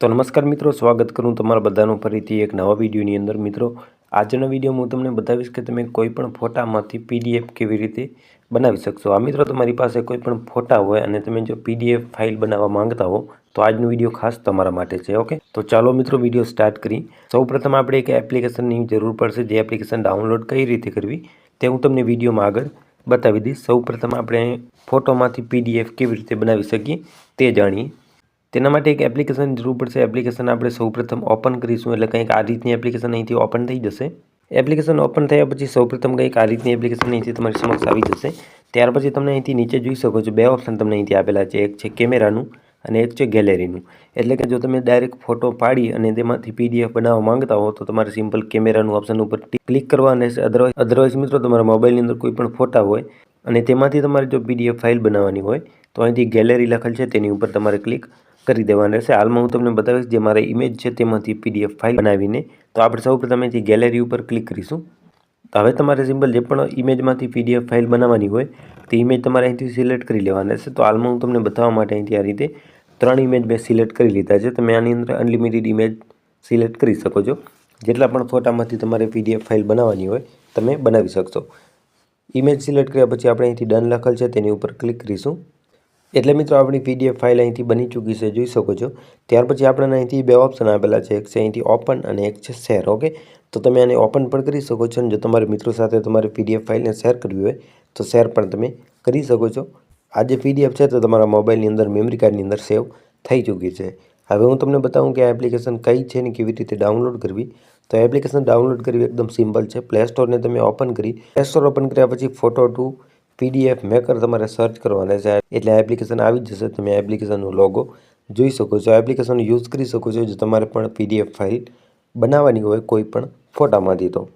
તો નમસ્કાર મિત્રો, સ્વાગત કરું તમારા બધાનું ફરીથી એક નવા વિડીયોની અંદર. મિત્રો, આજના વિડીયોમાં હું તમને બતાવીશ કે તમે કોઈપણ ફોટામાંથી પીડીએફ કેવી રીતે બનાવી શકશો. આ મિત્રો, તમારી પાસે કોઈ પણ ફોટા હોય અને તમે જો પીડીએફ ફાઇલ બનાવવા માંગતા હો, તો આજનો વીડિયો ખાસ તમારા માટે છે, ઓકે? તો ચાલો મિત્રો, વીડિયો સ્ટાર્ટ કરી સૌપ્રથમ આપણે એક એપ્લિકેશનની જરૂર પડશે જે એપ્લિકેશન ડાઉનલોડ કઈ રીતે કરવી તે હું તમને વિડીયોમાં આગળ બતાવી દઈશ. સૌપ્રથમ આપણે ફોટોમાંથી પીડીએફ કેવી રીતે બનાવી શકીએ તે જાણીએ. તેના માટે એક એપ્લિકેશન જરૂર પડશે. એપ્લિકેશન આપણે સૌપ્રથમ ઓપન કરીશું એટલે કંઈક આ રીતની એપ્લિકેશન અહીંથી ઓપન થઈ જશે. એપ્લિકેશન ઓપન થયા પછી સૌપ્રથમ કંઈક આ રીતની એપ્લિકેશન અહીંથી તમારી સમક્ષ આવી જશે. ત્યાર પછી તમને અહીંથી નીચે જોઈ શકો છો. બે ઓપ્શન તમને અહીંથી આપેલા છે. એક છે કેમેરાનું અને એક છે ગેલેરીનું એટલે કે જો તમે ડાયરેક્ટ ફોટો પાડી અને તેમાંથી પીડીએફ બનાવવા માંગતા હો તો તમારે સિમ્પલ કેમેરાનું ઓપ્શન ઉપર ક્લિક કરવા અને અદરવાઇઝ અદરવાઇઝ મિત્રો તમારા મોબાઈલની અંદર કોઈ પણ ફોટા હોય અને તેમાંથી તમારે જો પીડીએફ ફાઇલ બનાવવાની હોય તો અહીંથી ગેલેરી લખેલ છે. તેની ઉપર તમારે ક્લિક કરી દેવાના રહેશે. હાલમાં હું તમને બતાવીશ જે મારા ઇમેજ છે તેમાંથી પીડીએફ ફાઇલ બનાવીને. તો આપણે સૌપ્રથમ અહીંથી ગેલેરી ઉપર ક્લિક કરીશું. તો હવે તમારે સિમ્પલ જે પણ ઇમેજમાંથી પીડીએફ ફાઇલ બનાવવાની હોય, તે ઇમેજ તમારે અહીંથી સિલેક્ટ કરી લેવાની રહેશે. તો હાલમાં હું તમને બતાવવા માટે અહીંથી આ રીતે ત્રણ ઇમેજ મેં સિલેક્ટ કરી લીધા છે. તમે આની અંદર અનલિમિટેડ ઇમેજ સિલેક્ટ કરી શકો છો. જેટલા પણ ફોટામાંથી તમારે પીડીએફ ફાઇલ બનાવવાની હોય, તમે બનાવી શકશો. ઇમેજ સિલેક્ટ કર્યા પછી આપણે અહીંથી ડન લખેલ છે, તેની ઉપર ક્લિક કરીશું. એટલે મિત્રો, આપણી પીડીએફ ફાઇલ અહીંથી બની ચૂકી છે, જોઈ શકો છો. ત્યાર પછી આપણને અહીંથી બે ઓપ્શન આપેલા છે, એક છે અહીંથી ઓપન અને એક છે શેર ઓકે તો તમે આને ઓપન પણ કરી શકો છો અને જો તમારા મિત્રો સાથે તમારી પીડીએફ ફાઇલને શેર કરવી હોય, તો શેર પણ તમે કરી શકો છો. આ જે પીડીએફ છે તો તમારા મોબાઈલની અંદર મેમરી કાર્ડની અંદર સેવ થઈ ચૂકી છે. હવે હું તમને બતાવું કે આ એપ્લિકેશન કઈ છે ને કેવી રીતે ડાઉનલોડ કરવી. તો એપ્લિકેશન ડાઉનલોડ કરવી એકદમ સિમ્પલ છે. પ્લે સ્ટોરને તમે ઓપન કરી પ્લે સ્ટોર ઓપન કર્યા પછી ફોટો ટુ પીડીએફ મેકર તમારે સર્ચ કરવાના છે. એટલે એપ્લિકેશન આવી જ જશે. તમે એપ્લિકેશનનો લોગો જોઈ શકો છો. એપ્લિકેશન યુઝ કરી શકો છો. જો તમારે પણ પીડીએફ ફાઇલ બનાવવાની હોય કોઈ પણ ફોટામાંથી તો.